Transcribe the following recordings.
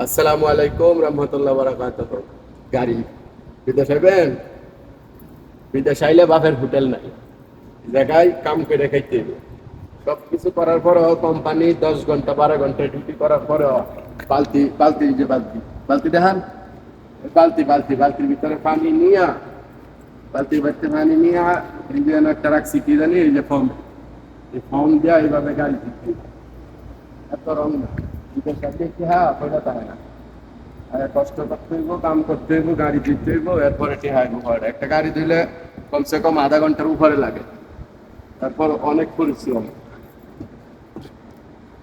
আসসালামু আলাইকুম রহমতুল্লাহ বারাকাত গাড়ি। বিদেশ হইবেন বিদেশ আইলে বাপের হোটেল নাই। জায়গায় কাম করে খাইতে সব কিছু করার পরও কোম্পানি দশ ঘণ্টা বারো ঘণ্টা ডিউটি করার পরও বালতি বালতি যে বালতি। বালতি দেখান। বালতি বালতি, বালতির ভিতরে পানি নিয়া, বালতির ভিতরে পানি নিয়া এই যে একটা রাখছি কি জানি, এই যে ফর্ম এই ফর্ম দিয়া এইভাবে গাড়ি এত রং না। বিদেশ কি হ্যাঁ ওইটা তাই না। আর কষ্ট করতে হইব, কাম করতে হইব, গাড়ি দিতে হইব, এরপরে টিহাইব ঘরে একটা গাড়ি দিলে কমসে কম আধা ঘণ্টার উপরে লাগে। তারপর অনেক পরিশ্রম।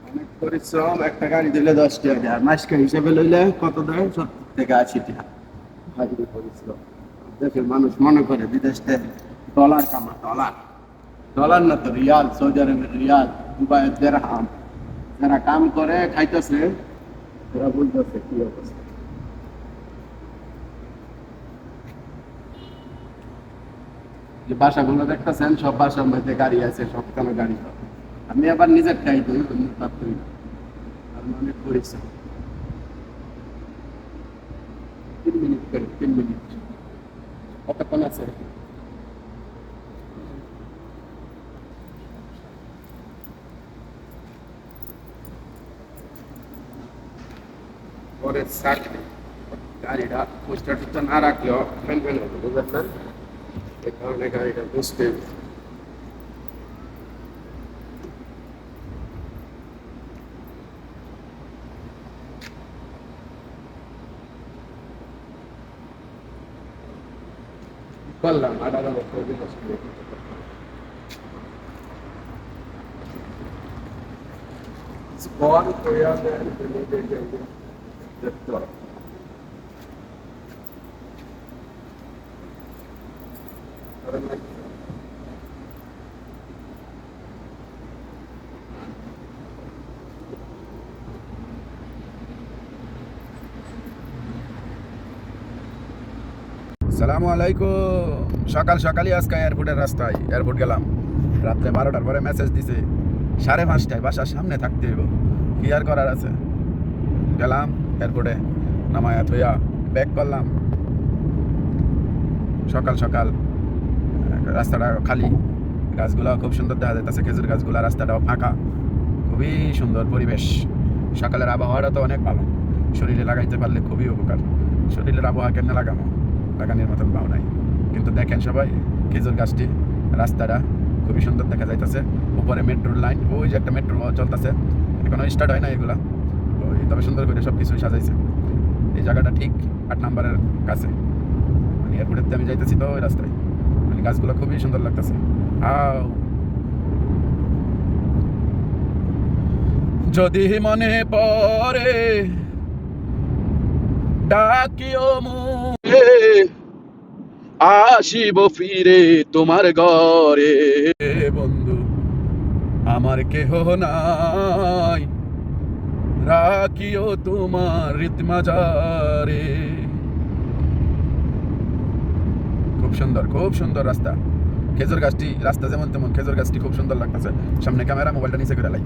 অনেক পরিশ্রম, একটা গাড়ি দিলে দশ টাকা আর মাসকে হিসেবে লইলে কত দেয়? সত্তর থেকে আশি টাকা। ভারী পরিশ্রম। দেশের মানুষ মনে করে, বিদেশ ডলার কামা ডলার। ডলার না তো রিয়াল, সৌদি আরবের রিয়াল, দুবাইয়ের দেড়হাম। যারা কাম করে, খাইতেছে ওরা বলতেছে, কি অবস্থা? যে দেখতেছেন, সব বাসার মধ্যে গাড়ি আছে, সব কেন গাড়ি আমি আবার নিজের দিই পরিশ্রম তিন মিনিট করে, তিন মিনিট। কতক্ষণ আছে? পরে চাকরি গাড়িটা পোস্টার টোস্টার না রাখলেও ফ্যান ফ্যান হতো বুঝলেন না এই কারণে গাড়িটা বুঝতে হবে। করলাম আঠারো বছর বিকাশ করে। It's born Korea and That's সালামু আলাইকুম। সকাল সকালই আজকে এয়ারপোর্টের রাস্তায় এয়ারপোর্ট গেলাম। রাত্রে বারোটার পরে মেসেজ দিছে, সাড়ে পাঁচটায় বাসার সামনে থাকতে হইব। কি আর করার আছে? গেলাম। এয়ারপোর্টে নামায়া থইয়া ব্যাক করলাম। সকাল সকাল রাস্তাটা খালি। গাছগুলো খুব সুন্দর দেখা যাইতেছে, খেজুর গাছগুলো, রাস্তাটাও ফাঁকা। খুবই সুন্দর পরিবেশ। সকালের আবহাওয়াটা তো অনেক ভালো। শরীরে লাগাইতে পারলে খুবই উপকার। শরীরের আবহাওয়া কেন লাগানো লাগানোর মতন পাও নাই। কিন্তু দেখেন সবাই, খেজুর গাছটি, রাস্তাটা খুবই সুন্দর দেখা যাইতেছে। উপরে মেট্রোর লাইন ওই যে একটা মেট্রো চলতেছে। এখনও স্টার্ট হয় না এগুলা। তবে সুন্দর করে সব কিছুই সাজাইছে। এই জায়গাটা ঠিক আট নাম্বারের কাছে। মানে এয়ারপোর্টের আমি যাইতেছি তো ওই রাস্তায়। মানে গাছগুলো খুবই সুন্দর লাগতেছে। আও যদি মনে পড়ে ডাকিও মুখে আসিব ফিরে তোমার ঘরে। বন্ধু আমার কেহ নাই। রাখিও তোমার রীতমাজারে খুব সুন্দর খুব সুন্দর রাস্তা। খেজুর গাছটি, রাস্তা যেমন তেমন, খেজুর গাছটি খুব সুন্দর লাগতেছে। সামনে ক্যামেরা, মোবাইলটা নিচে করে লাই।